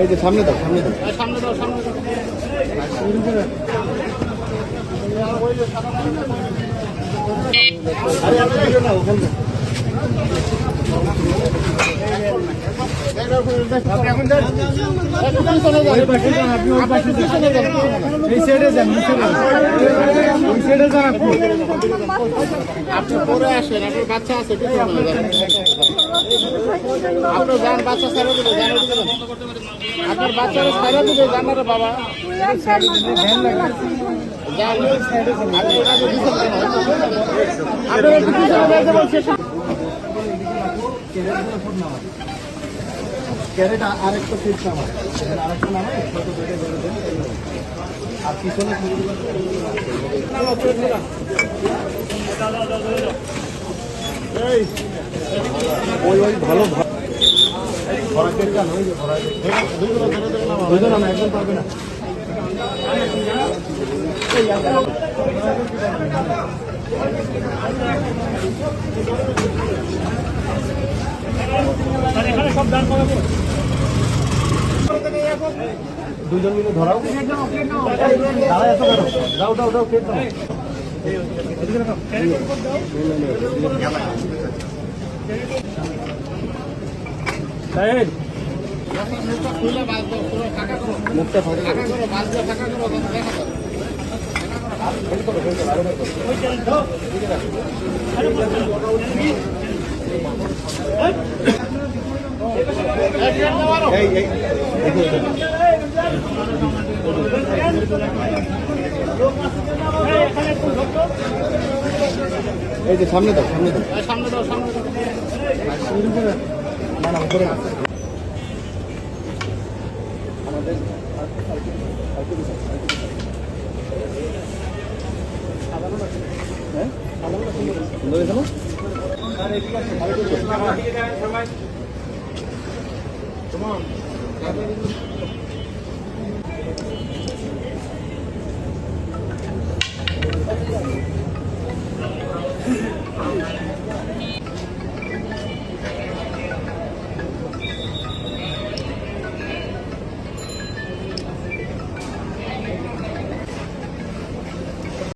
এই যে সামনে দাও সামনে দাও সামনে দাও সামনে দাও আরে আপনি দিও না ওখানে। আপনি পরে আসেন, আপনার বাচ্চা আছে কিছু না আপনি যান। বাচ্চা ছাড়া আপনার বাচ্চারা ছাড়া জানারে বাবা। যান। আপনি ওনাকে দিছেন কেন? আপনি একটু পিছনে যাইতে বলছি ক্যারেটা আরেকটা ফিট নামায় এখানে আরেকটা নামায় ছোট পেটে ধরে দেন। আর ভালো নয় যে ভরা দুজন মিলে ধরাও। দাঁড়ায় এত কেন? দাও দাও দাও কেট দাও। পুরো ফাঁকা করো মুখটা ফাঁকা করো ফাঁকা করো দেখা করো এই যে সামনে দাও সামনে দাও। সামনে দাও সামনে দাও। না না উপরে সুন্দর এখানে Come on.